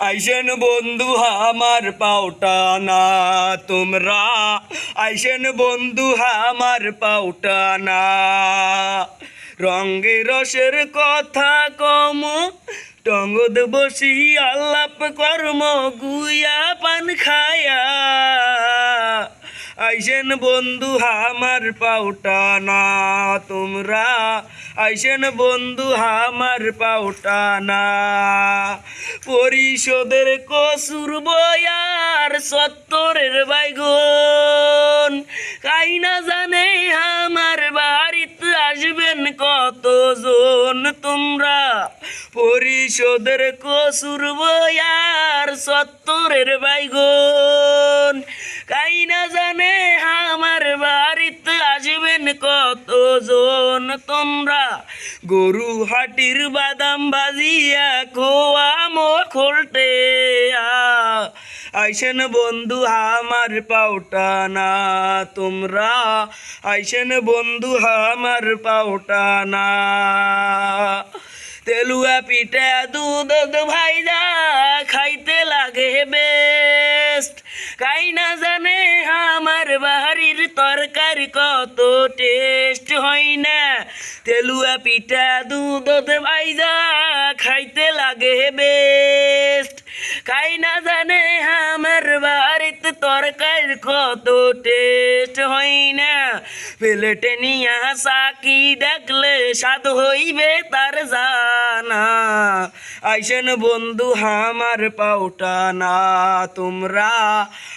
আইসেন বন্ধু আমার পাওটা না তোমরা। আইসেন বন্ধু আমার পাওটা না। রঙ্গে রসের কথা কম টঙ্গদ বসি আল্লাপ কর্ম, গুয়া পান খায়া। আইসেন বন্ধু আমার পাউটা না তোমরা। আইসেন বন্ধু আমার পাউটা না। পরিশোধের কসুর বয়ার সত্তরের বাইগুন। কাই না জানে আমার বাড়িতে আসবেন কতজন তোমরা। পরিশোধের কসুর বয়ার সত্তরের বাইগুন। কাই না জানে আমার বাড়িতে আসবেন কতজন? তোমরা গরু হাটির বাদাম বাজিয়া খোয়া মোখলটে আইসেন বন্ধু আমার পাউটা না। তোমরা আইসেন বন্ধু আমার পাউটা না। তেলুয়া পিঠা দুধ ভাইদা না জানে আমার বাড়ির তরকারি কত টেস্ট হয় না। তেলুয়া পিঠা দুধ ভাইদা খাইতে লাগে বেস্ট খাই না জানে আমার বাড়িতে তরকারি কত টেস্ট হয় না। প্লেটে নিয়া সাকি দেখলে স্বাদ হইবে তার জানা। আইসেন বন্ধু আমার পাউটা, না তোমরা।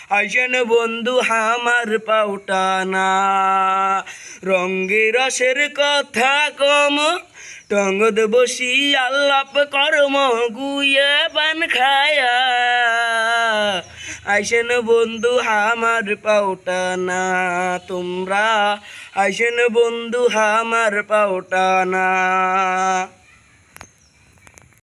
আইসেন বন্ধু আমার পাউটা, না। রঙ্গে রসের কথা কম টঙ্গদ বসি আল্লাপ কর্ম গুয়ে পান খায়া। আইসেন বন্ধু আমার পাউটা, না তোমরা। আইসেন বন্ধু আমার পাউটা, না।